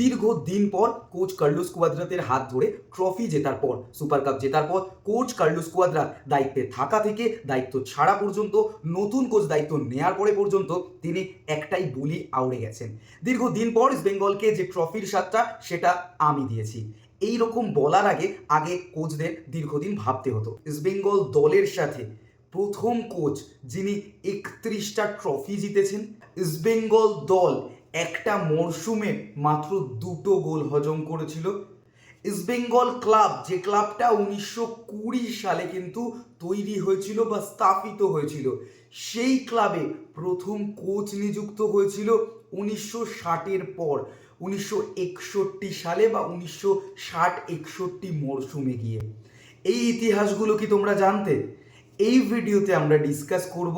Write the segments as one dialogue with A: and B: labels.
A: দীর্ঘ দিন পর কোচ কার্লোস কুয়াদ্রাতের হাত ধরে ট্রফি জেতার পর, সুপার কাপ জেতার পর কোচ কার্লোস কুয়াদ্রাত দায়িত্বে থাকা থেকে দায়িত্ব ছাড়া পর্যন্ত, নতুন কোচ দায়িত্ব নেয়ার পরে পর্যন্ত তিনি একটাই বুলি আউড়ে গেছেন। দীর্ঘ দিন পর ইস্ট বেঙ্গলকে যে ট্রফির স্বাদটা, সেটা আমি দিয়েছি। এই রকম বলার আগে আগে কোচদের দীর্ঘদিন ভাবতে হতো। ইস্ট বেঙ্গল দলের সাথে প্রথম কোচ যিনি একত্রিশটা ট্রফি জিতেছেন, ইস্ট বেঙ্গল দল একটা মরশুমে মাত্র দুটো গোল হজম করেছিল। ইস্ট বেঙ্গল ক্লাব, যে ক্লাবটা উনিশশো কুড়ি সালে কিন্তু তৈরি হয়েছিল বা স্থাপিত হয়েছিল, সেই ক্লাবে প্রথম কোচ নিযুক্ত হয়েছিল উনিশশো ষাটের পর, উনিশশো একষট্টি সালে বা উনিশশো ষাট একষট্টি মরশুমে গিয়ে। এই ইতিহাসগুলো কি তোমরা জানতে? এই ভিডিওতে আমরা ডিসকাস করব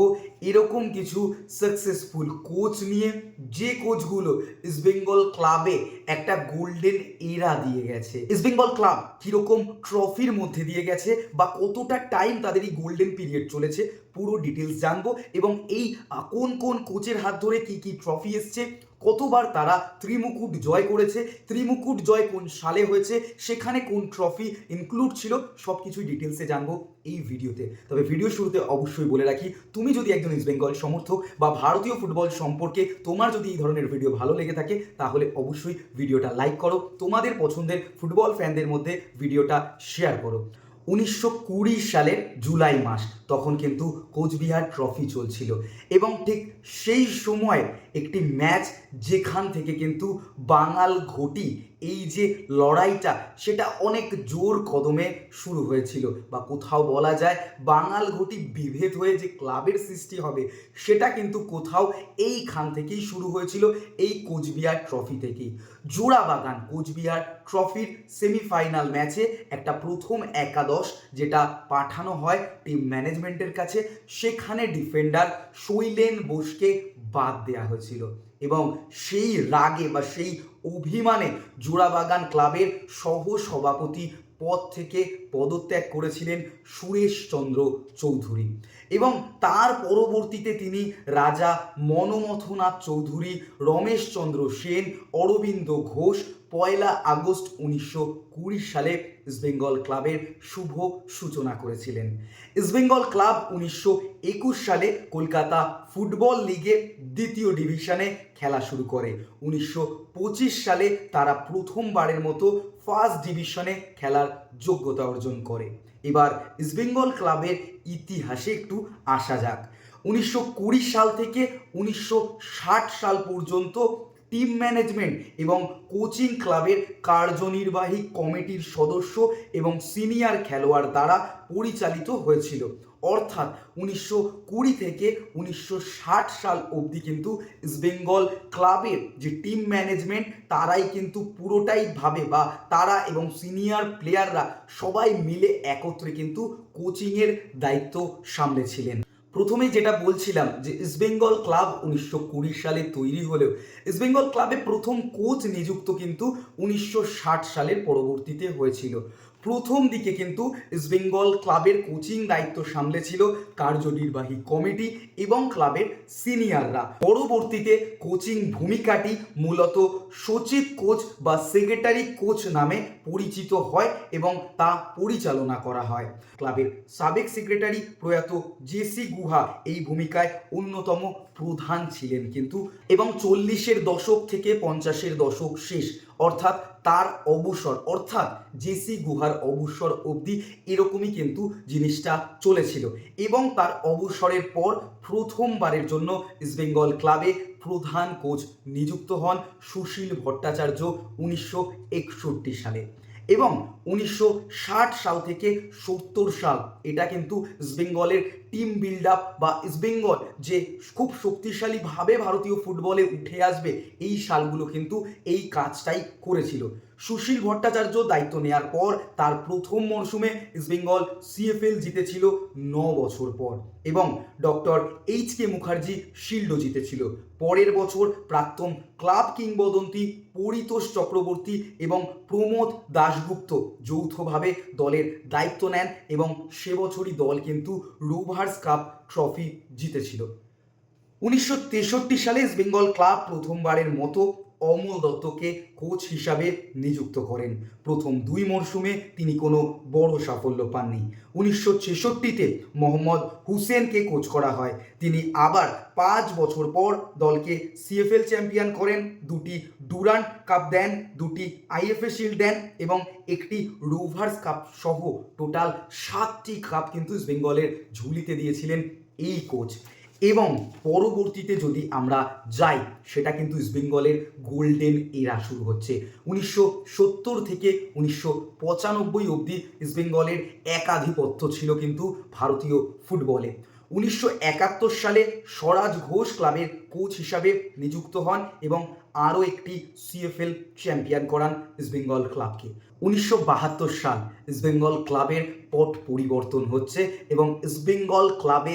A: এরকম কিছু সাকসেসফুল কোচ নিয়ে। যে কোচগুলো ইস্টবেঙ্গল ক্লাবে একটা গোল্ডেন এরা দিয়ে গেছে। ইস্টবেঙ্গল ক্লাব কীরকম ট্রফির মধ্যে দিয়ে গেছে বা কতটা টাইম তাদের এই গোল্ডেন পিরিয়ড চলেছে, পুরো ডিটেলস জানব এবং এই কোন কোন কোচের হাত ধরে কি কি ট্রফি এসছে কতবার তারা ত্রিমুকুট জয় করেছে, ত্রিমুকুট জয় কোন সালে হয়েছে, সেখানে কোন ট্রফি ইনক্লুড ছিল সব কিছুই ডিটেলসে জানব এই ভিডিওতে। তবে ভিডিও শুরুতে অবশ্যই বলে রাখি, তুমি যদি একজন ইস্ট বেঙ্গল সমর্থক বা ভারতীয় ফুটবল সম্পর্কে তোমার যদি এই ধরনের ভিডিও ভালো লেগে থাকে, তাহলে অবশ্যই ভিডিওটা লাইক করো, তোমাদের পছন্দের ফুটবল ফ্যানদের মধ্যে ভিডিওটা শেয়ার করো। উনিশশো কুড়ি সালের জুলাই মাস, তখন কিন্তু কোচবিহার ট্রফি চলছিল। এবং ঠিক সেই সময় একটি ম্যাচ যেখান থেকে কিন্তু বাঙাল ঘটি এই যে লড়াইটা, সেটা অনেক জোর কদমে শুরু হয়েছিল। বা কোথাও বলা যায় বাঙাল ঘটি বিভেদ হয়ে যে ক্লাবের সৃষ্টি হবে, সেটা কিন্তু কোথাও এইখান থেকেই শুরু হয়েছিল, এই কোচবিহার ট্রফি থেকেই। জোড়াবাগান কোচবিহার ট্রফির সেমিফাইনাল ম্যাচে একটা প্রথম একাদশ যেটা পাঠানো হয় টিম ম্যানেজমেন্টের কাছে, সেখানে ডিফেন্ডার শৈলেন বোসকে বাদ দেওয়া হয়েছিল। এবং সেই রাগে বা সেই অভিমানে জোড়াবাগান ক্লাবের সহ সভাপতি পদ থেকে পদত্যাগ করেছিলেন সুরেশচন্দ্র চৌধুরী। এবং তার পরবর্তীতে তিনি রাজা মনমথনাথ চৌধুরী রমেশচন্দ্র সেন, অরবিন্দ ঘোষ, পয়লা আগস্ট উনিশশো কুড়ি সালে ইস্টবেঙ্গল ক্লাবের শুভ সূচনা করেছিলেন। ইস্টবেঙ্গল ক্লাব উনিশশো একুশ সালে কলকাতা ফুটবল লিগে দ্বিতীয় ডিভিশনে খেলা শুরু করে। উনিশশো পঁচিশ সালে তারা প্রথমবারের মতো ফার্স্ট ডিভিশনে খেলার যোগ্যতা অর্জন করে। এবার ইস্টবেঙ্গল ক্লাবের ইতিহাসে একটু আসা যাক। উনিশশো কুড়ি সাল থেকে উনিশশো ষাট সাল পর্যন্ত টিম ম্যানেজমেন্ট এবং কোচিং ক্লাবের কার্যনির্বাহী কমিটির সদস্য এবং সিনিয়র খেলোয়াড় দ্বারা পরিচালিত হয়েছিল। অর্থাৎ উনিশশো কুড়ি থেকে উনিশশো ষাট সাল অবধি কিন্তু ইস্টবেঙ্গল ক্লাবের যে টিম ম্যানেজমেন্ট, তারাই কিন্তু পুরোটাই ভাবে বা তারা এবং সিনিয়র প্লেয়াররা সবাই মিলে একত্রে কিন্তু কোচিংয়ের দায়িত্ব সামলেছিলেন। প্রথমে যেটা বলছিলাম যে ইস্টবেঙ্গল ক্লাব উনিশশো কুড়ি সালে তৈরি হলেও ইস্টবেঙ্গল ক্লাবে প্রথম কোচ নিযুক্ত কিন্তু উনিশশো ষাট সালের পরবর্তীতে হয়েছিল। প্রথম দিকে কিন্তু ইস্টবেঙ্গল ক্লাবের কোচিং দায়িত্ব সামলেছিল কার্যনির্বাহী কমিটি এবং ক্লাবের সিনিয়ররা পরবর্তীতে কোচিং ভূমিকাটি মূলত সচিব কোচ বা সেক্রেটারি কোচ নামে পরিচিত হয় এবং তা পরিচালনা করা হয়। ক্লাবের সাবেক সেক্রেটারি প্রয়াত জেসি গুহা এই ভূমিকায় অন্যতম প্রধান ছিলেন কিন্তু এবং চল্লিশের দশক থেকে পঞ্চাশের দশক শেষ অর্থাৎ তার অবসর অর্থাৎ জেসি গুহার অবসর অবধি এরকমই কিন্তু জিনিসটা চলেছিল। এবং তার অবসরের পর প্রথমবারের জন্য ইস্টবেঙ্গল ক্লাবে প্রধান কোচ নিযুক্ত হন সুশীল ভট্টাচার্য উনিশশো একষট্টি সালে। এবং উনিশশো ষাট সাল থেকে সত্তর সাল এটা কিন্তু ইস্টবেঙ্গলের টিম বিল্ড আপ বা ইস্টবেঙ্গল যে খুব শক্তিশালীভাবে ভারতীয় ফুটবলে উঠে আসবে এই সালগুলো কিন্তু এই কাজটাই করেছিল। সুশীল ভট্টাচার্য দায়িত্ব নেওয়ার পর তার প্রথম মরশুমে ইস্টবেঙ্গল সিএফএল জিতেছিল ন বছর পর এবং ডক্টর এইচ কে মুখার্জি শিল্ডও জিতেছিল। পরের বছর প্রাক্তন ক্লাব কিংবদন্তি পরিতোষ চক্রবর্তী এবং প্রমোদ দাশগুপ্ত যৌথভাবে দলের দায়িত্ব নেন এবং সে বছরই দল কিন্তু রোভার্স কাপ ট্রফি জিতেছিল। উনিশশো তেষট্টি সালে ইস্ট বেঙ্গল ক্লাব প্রথমবারের মতো অমল দত্তকে কোচ হিসাবে নিযুক্ত করেন। প্রথম দুই মরশুমে তিনি কোনো বড় সাফল্য পাননি। উনিশশো ছেষট্টিতে মোহাম্মদ হুসেনকে কোচ করা হয়। তিনি আবার পাঁচ বছর পর দলকে সিএফএল চ্যাম্পিয়ন করেন। দুটি ডুরান্ট কাপ দেন, দুটি আইএফএ শিল্ড দেন এবং একটি রোভার্স কাপ সহ টোটাল সাতটি কাপ কিন্তু ইস্ট বেঙ্গলের ঝুলিতে দিয়েছিলেন এই কোচ এবং পরবর্তীতে যদি আমরা যাই, সেটা কিন্তু ইস্ট বেঙ্গলের গোল্ডেন এরা শুরু হচ্ছে। উনিশশো সত্তর থেকে উনিশশো পঁচানব্বই অবধি ইস্ট বেঙ্গলের একাধিপত্য ছিল কিন্তু ভারতীয় ফুটবলে। উনিশশো একাত্তর সালে স্বরাজ ঘোষ ক্লাবের কোচ হিসাবে নিযুক্ত হন এবং আরও একটি সিএফএল চ্যাম্পিয়ন করান ইস্টবেঙ্গল ক্লাবকে। উনিশশো বাহাত্তর সাল ইস্টবেঙ্গল ক্লাবের পট পরিবর্তন হচ্ছে এবং ইস্টবেঙ্গল ক্লাবে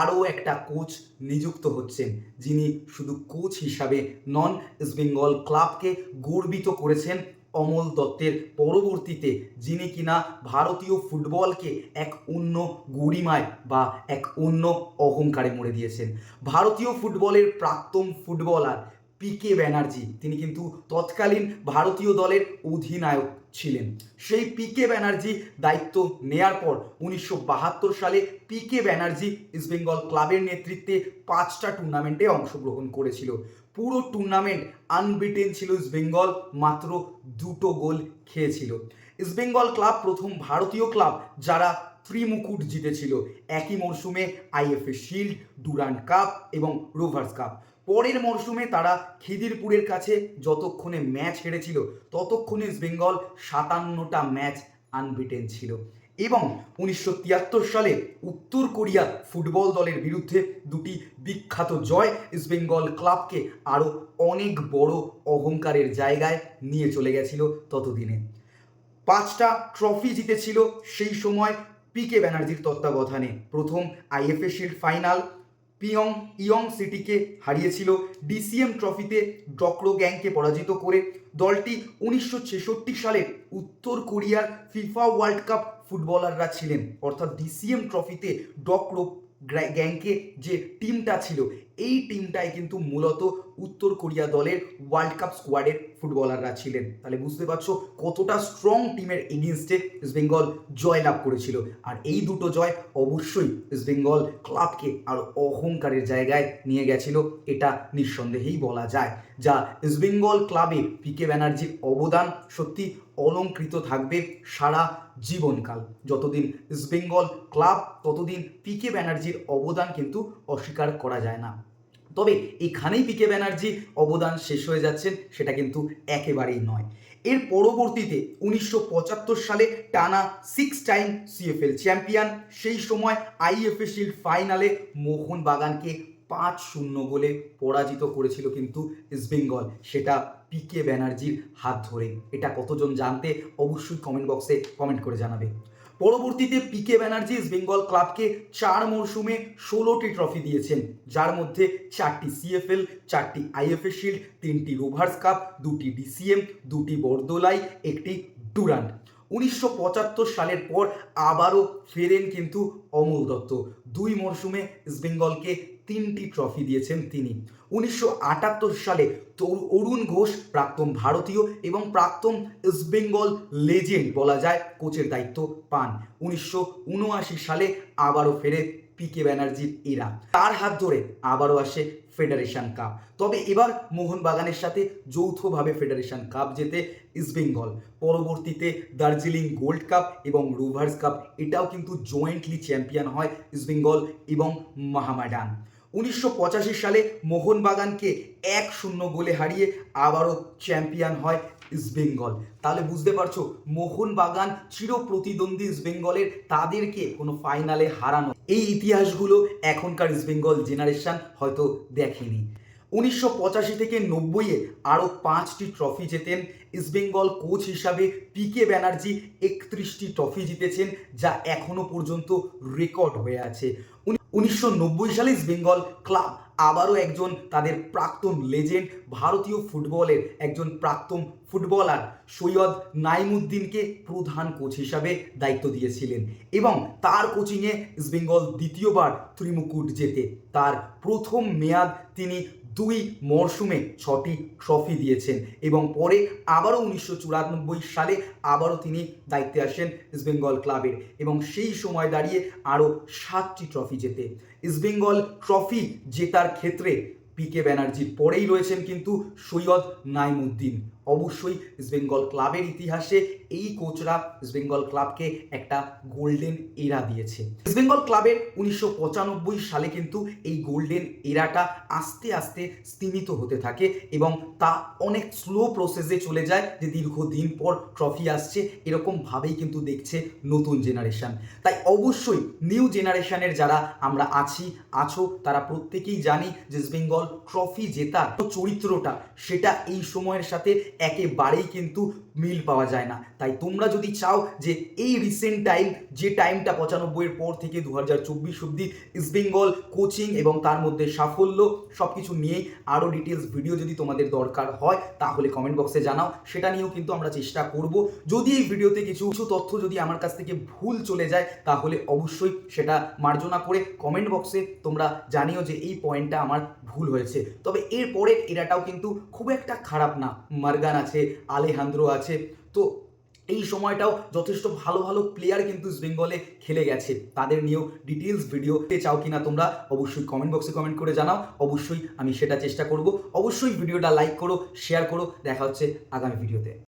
A: আরও একটা কোচ নিযুক্ত হচ্ছেন, যিনি শুধু কোচ হিসাবে নন ইস্টবেঙ্গল ক্লাবকে গর্বিত করেছেন অমল দত্তের পরবর্তীতে, যিনি কিনা ভারতীয় ফুটবলকে এক অন্য গরিমায় বা এক অন্য অহংকারে মরে দিয়েছেন। ভারতীয় ফুটবলের প্রাক্তন ফুটবলার পিকে ব্যানার্জি, তিনি কিন্তু তৎকালীন ভারতীয় দলের অধিনায়ক ছিলেন। সেই পি কে ব্যানার্জি দায়িত্ব নেয়ার পর উনিশশো বাহাত্তর সালে পিকে ব্যানার্জি ইস্টবেঙ্গল ক্লাবের নেতৃত্বে পাঁচটা টুর্নামেন্টে অংশগ্রহণ করেছিল। পুরো টুর্নামেন্ট আনবিটেন ছিল ইস্টবেঙ্গল মাত্র দুটো গোল খেয়েছিল। ইস্টবেঙ্গল ক্লাব প্রথম ভারতীয় ক্লাব যারা ত্রিমুকুট জিতেছিল। একই মরশুমে আইএফএ শিল্ড ডুরান্ট কাপ এবং রোভার্স কাপ পরের মরশুমে তারা খিদিরপুরের কাছে যতক্ষণে ম্যাচ হেরেছিল, ততক্ষণে ইস্টবেঙ্গল সাতান্নটা ম্যাচ আনবিটেন ছিল। এবং উনিশশো তিয়াত্তর সালে উত্তর কোরিয়া ফুটবল দলের বিরুদ্ধে দুটি বিখ্যাত জয় ইস্টবেঙ্গল ক্লাবকে আরও অনেক বড় অহংকারের জায়গায় নিয়ে চলে গেছিল ততদিনে। পাঁচটা ট্রফি জিতেছিল সেই সময় পিকে ব্যানার্জির তত্ত্বাবধানে। প্রথম আইএফএ শিল্ড ফাইনাল পিয়ং ইয়ং সিটিকে হারিয়েছিল ডিসিএম ট্রফিতে ডক্রো গ্যাংকে পরাজিত করে। দলটি উনিশশো ছেষট্টি সালের উত্তর কোরিয়ার ফিফা ওয়ার্ল্ড কাপ ফুটবলাররা ছিলেন। অর্থাৎ ডিসিএম ট্রফিতে ডক্রো গ্যাংকে যে টিমটা ছিল, এই টিমটাই কিন্তু মূলত উত্তর কোরিয়া দলের ওয়ার্ল্ড কাপ স্কোয়াডের ফুটবলাররা ছিলেন। তাহলে বুঝতে পারছ কতটা স্ট্রং টিমের এগেনস্টে ইস্টবেঙ্গল জয় লাভ করেছিল। আর এই দুটো জয় অবশ্যই ইস্টবেঙ্গল ক্লাবকে আর অহংকারের জায়গায় নিয়ে গেছিল, এটা নিঃসন্দেহেই বলা যায়। যা ইস্টবেঙ্গল ক্লাবে পিকে ব্যানার্জির অবদান সত্যি অলঙ্কৃত থাকবে সারা জীবনকাল। যতদিন ইস্টবেঙ্গল ক্লাব ততদিন পিকে ব্যানার্জির অবদান কিন্তু অস্বীকার করা যায় না। তবে এখানেই পিকে ব্যানার্জি অবদান শেষ হয়ে যাচ্ছেন সেটা কিন্তু একেবারেই নয়। এর পরবর্তীতে উনিশশো পঁচাত্তর সালে টানা সিক্স টাইম সিএফএল চ্যাম্পিয়ন সেই সময় আইএফএ শিল্ড ফাইনালে মোহনবাগানকে পাঁচ শূন্য গোলে পরাজিত করেছিল কিন্তু ইস্টবেঙ্গল সেটা পিকে ব্যানার্জির হাত ধরে। এটা কতজন জানতে অবশ্যই কমেন্ট বক্সে কমেন্ট করে জানাবে। পরবর্তীতে পি কে ব্যানার্জি বেঙ্গল ক্লাবকে চার মরশুমে ষোলোটি ট্রফি দিয়েছেন। যার মধ্যে চারটি সিএফএল চারটি আইএফএ শিল্ড তিনটি রোভার্স কাপ দুটি ডিসিএম দুটি বর্দোলাই একটি ডুরান্ট উনিশশো সালের পর আবারও ফেরেন কিন্তু অমল দত্ত। দুই মরশুমে ইস্টবেঙ্গলকে তিনটি ট্রফি দিয়েছেন তিনি। উনিশশো আটাত্তর সালে অরুণ ঘোষ, প্রাক্তন ভারতীয় এবং প্রাক্তন ইস্টবেঙ্গল লেজেন্ড বলা যায় কোচের দায়িত্ব পান। উনিশশো উনআশি সালে আবারও ফেরে পি কে ব্যানার্জির এরা। তার হাত ধরে আবারও আসে ফেডারেশন কাপ তবে এবার মোহনবাগানের সাথে যৌথভাবে ফেডারেশন কাপ জেতে ইস্টবেঙ্গল পরবর্তীতে দার্জিলিং গোল্ড কাপ এবং রোভার্স কাপ, এটাও কিন্তু জয়েন্টলি চ্যাম্পিয়ন হয় ইস্টবেঙ্গল এবং মাহামাডান উনিশশো পঁচাশি সালে মোহনবাগানকে এক শূন্য গোলে হারিয়ে আবারও চ্যাম্পিয়ন হয় ইস্টবেঙ্গল তাহলে বুঝতে পারছ, মোহনবাগান চির প্রতিদ্বন্দ্বী ইস্টবেঙ্গলের তাদেরকে কোনো ফাইনালে হারানো। এই ইতিহাসগুলো এখনকার ইস্টবেঙ্গল জেনারেশন হয়তো দেখেনি। উনিশশো পঁচাশি থেকে নব্বইয়ে আরও পাঁচটি ট্রফি জেতেন। ইস্টবেঙ্গল কোচ হিসাবে পি কে ব্যানার্জি একত্রিশটি ট্রফি জিতেছেন, যা এখনও পর্যন্ত রেকর্ড হয়ে আছে। উনিশশো নব্বই সালে ইস্টবেঙ্গল ক্লাব আবারও একজন তাদের প্রাক্তন লেজেন্ড ভারতীয় ফুটবলের একজন প্রাক্তন ফুটবলার সৈয়দ নাইমুদ্দিনকে প্রধান কোচ হিসাবে দায়িত্ব দিয়েছিলেন এবং তার কোচিংয়ে ইস্টবেঙ্গল দ্বিতীয়বার ত্রিমুকুট জেতে। তার প্রথম মেয়াদ তিনি দুই মরশুমে ছটি ট্রফি দিয়েছেন এবং পরে আবারও উনিশশো চুরানব্বই সালে আবারও তিনি দায়িত্বে আসেন ইস্টবেঙ্গল ক্লাবের এবং সেই সময় দাঁড়িয়ে আরও সাতটি ট্রফি জেতে। ইস্টবেঙ্গল ট্রফি জেতার ক্ষেত্রে পি কে ব্যানার্জির পরেই রয়েছেন কিন্তু সৈয়দ নাইমুদ্দিন। অবশ্যই ইস্টবেঙ্গল ক্লাবের ইতিহাসে এই কোচরা ইস্টবেঙ্গল ক্লাবকে একটা গোল্ডেন এরা দিয়েছে। ইস্টবেঙ্গল ক্লাবের উনিশশো পঁচানব্বই সালে কিন্তু এই গোল্ডেন এরাটা আস্তে আস্তে স্তীমিত হতে থাকে এবং তা অনেক স্লো প্রসেসে চলে যায় যে দীর্ঘদিন পর ট্রফি আসছে এরকমভাবেই কিন্তু দেখছে নতুন জেনারেশন তাই অবশ্যই নিউ জেনারেশনের যারা আমরা আছি, আছো, তারা প্রত্যেকেই জানি যে ইস্টবেঙ্গল ট্রফি জেতার চরিত্রটা, সেটা এই সময়ের সাথে একেবারেই কিন্তু মিল পাওয়া যায় না। তাই তোমরা যদি চাও যে এই রিসেন্ট টাইম যে টাইমটা পঁচানব্বইয়ের পর থেকে দু হাজার চব্বিশ অব্দি ইস্টবেঙ্গল কোচিং এবং তার মধ্যে সাফল্য সব কিছু নিয়েই আরও ডিটেলস ভিডিও যদি তোমাদের দরকার হয়, তাহলে কমেন্ট বক্সে জানাও। সেটা নিয়েও কিন্তু আমরা চেষ্টা করব। যদি এই ভিডিওতে কিছু কিছু তথ্য যদি আমার কাছ থেকে ভুল চলে যায়, তাহলে অবশ্যই সেটা মার্জনা করে কমেন্ট বক্সে তোমরা জানিও যে এই পয়েন্টটা আমার ভুল হয়েছে। তবে এরপরে এরাটাও কিন্তু খুব একটা খারাপ না। মার্গান আছে, আলেহান্দ্রো আছে তো এই সময়টাও যথেষ্ট ভালো ভালো প্লেয়ার কিন্তু বেঙ্গলে খেলে গেছে। তাদের নিয়েও ডিটেলস ভিডিও চাও কিনা তোমরা অবশ্যই কমেন্ট বক্সে কমেন্ট করে জানাও। অবশ্যই আমি সেটা চেষ্টা করব। অবশ্যই ভিডিওটা লাইক করো শেয়ার করো। দেখা হচ্ছে আগামী ভিডিওতে